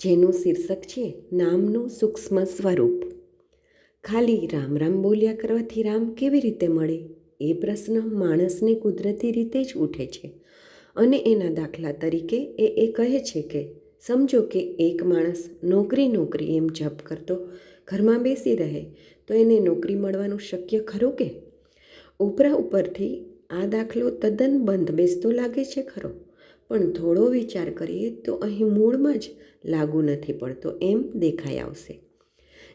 જેનું શીર્ષક છે નામનું સૂક્ષ્મ સ્વરૂપ. ખાલી રામ રામ બોલ્યા કરવાથી રામ કેવી રીતે મળે? એ પ્રશ્ન માણસને કુદરતી રીતે જ ઉઠે છે. અને એના દાખલા તરીકે એ એ કહે છે કે, સમજો કે એક માણસ નોકરી નોકરી એમ જપ કરતો ઘરમાં બેસી રહે, તો એને નોકરી મળવાનું શક્ય ખરું કે? ઉપરા ઉપરથી આ દાખલો તદ્દન બંધ બેસતો લાગે છે ખરો. પણ થોડો વિચાર કરીએ તો અહીં મૂળમાં જ લાગુ નથી પડતો, એમ દેખાઈ આવશે.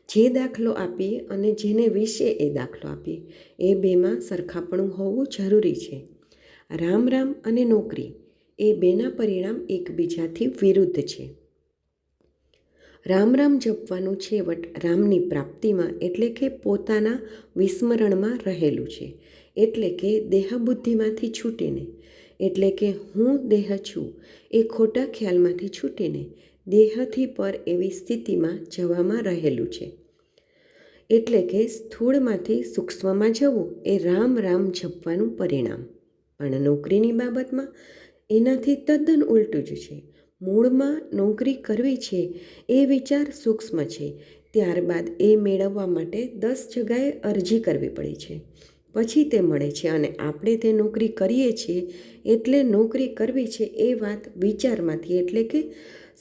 જે દાખલો આપીએ અને જેને વિશે એ દાખલો આપીએ, એ બેમાં સરખાપણું હોવું જરૂરી છે. રામ રામ અને નોકરી, એ બેના પરિણામ એકબીજાથી વિરુદ્ધ છે. રામ રામ જપવાનું છેવટ રામની પ્રાપ્તિમાં એટલે કે પોતાના વિસ્મરણમાં રહેલું છે, એટલે કે દેહબુદ્ધિમાંથી છૂટીને. એટલે કે હું દેહ છું, એ ખોટા ખ્યાલમાંથી છૂટીને દેહથી પર એવી સ્થિતિમાં જવામાં રહેલું છે. એટલે કે સ્થૂળમાંથી સૂક્ષ્મમાં જવું એ રામ રામ જપવાનું પરિણામ. પણ નોકરીની બાબતમાં એનાથી તદ્દન ઉલટું જ છે. મૂળમાં નોકરી કરવી છે એ વિચાર સૂક્ષ્મ છે. ત્યારબાદ એ મેળવવા માટે દસ જગાએ અરજી કરવી પડી છે. પછી તે મળે છે અને આપણે તે નોકરી કરીએ છીએ, એટલે નોકરી કરવી છે એ વાત વિચારમાંથી એટલે કે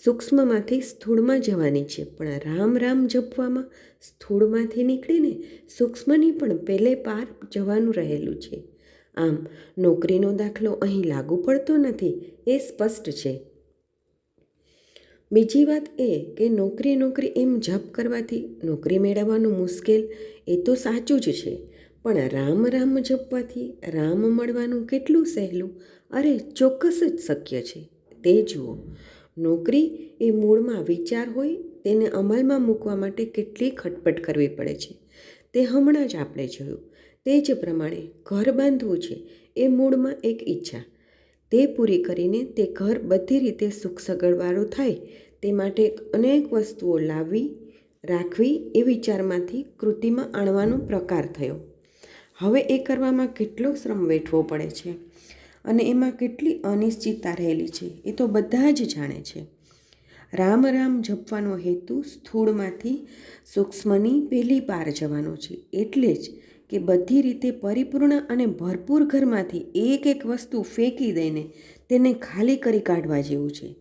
સૂક્ષ્મમાંથી સ્થૂળમાં જવાની છે. પણ રામ રામ જપવામાં સ્થૂળમાંથી નીકળીને સૂક્ષ્મની પણ પહેલે પાર જવાનું રહેલું છે. આમ, નોકરીનો દાખલો અહીં લાગુ પડતો નથી એ સ્પષ્ટ છે. બીજી વાત એ કે નોકરી નોકરી એમ જપ કરવાથી નોકરી મેળવવાનું મુશ્કેલ એ તો સાચું જ છે. પણ રામ રામ જપવાથી રામ મળવાનું કેટલું સહેલું? અરે, ચોક્કસ જ શક્ય છે. તે જુઓ, નોકરી એ મૂળમાં વિચાર હોય તેને અમલમાં મૂકવા માટે કેટલી ખટપટ કરવી પડે છે. તે હમણાં જ આપણે જોયું. તે જ પ્રમાણે ઘર બાંધવું છે એ મૂળમાં એક ઈચ્છા. તે પૂરી કરીને તે ઘર બધી રીતે સુખ સગવડવાળું થાય તે માટે અનેક વસ્તુઓ લાવવી, રાખવી એ વિચારમાંથી કૃતિમાં આણવાનો પ્રકાર થયો. હવે એ કરવામાં કેટલો શ્રમ વેઠવો પડે છે? અને એમાં કેટલી અનિશ્ચિતતા રહેલી છે? એ તો બધા જ જાણે છે. રામ રામ જપવાનો હેતુ સ્થૂળમાંથી સૂક્ષ્મની પહેલી પાર જવાનો છે. એટલે જ કે બધી રીતે પરિપૂર્ણ અને ભરપૂર ઘરમાંથી એક એક વસ્તુ ફેંકી દઈને તેને ખાલી કરી કાઢવા જેવું છે.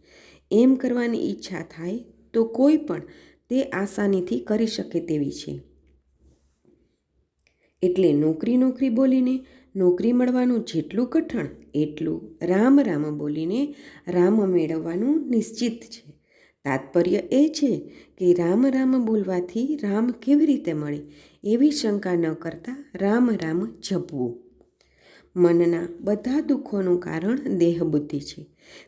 એમ કરવાની ઈચ્છા થાય તો કોઈ પણ તે આસાનીથી કરી શકે તેવી છે. એટલે નોકરી નોકરી બોલીને નોકરી મળવાનું જેટલું કઠણ, એટલું રામ રામ બોલીને રામ મેળવવાનું નિશ્ચિત છે. તાત્પર્ય એ છે કે રામ રામ બોલવાથી રામ કેવી રીતે મળે એવી શંકા ન કરતાં રામ રામ જપવું. મનના બધા દુઃખોનું કારણ દેહબુદ્ધિ છે.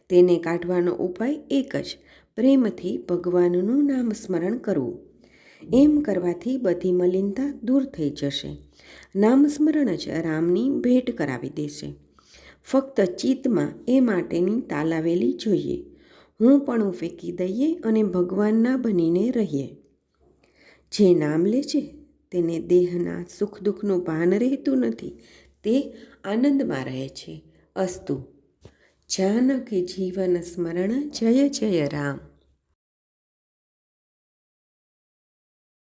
તેને કાઢવાનો ઉપાય એક જ, પ્રેમથી ભગવાનનું નામ સ્મરણ કરવું. એમ કરવાથી બધી મલિનતા દૂર થઈ જશે. નામસ્મરણ જ રામની ભેટ કરાવી દેશે. ફક્ત ચિત્તમાં એ માટેની તાલાવેલી જોઈએ. હું પણ ફેંકી દઈએ અને ભગવાનના બનીને રહીએ. જે નામ લે છે, તેને દેહના સુખ દુઃખનું ભાન રહેતું નથી, તે આનંદમાં રહે છે. અસ્તુ. જાનકી જીવન સ્મરણ, જય જય રામ.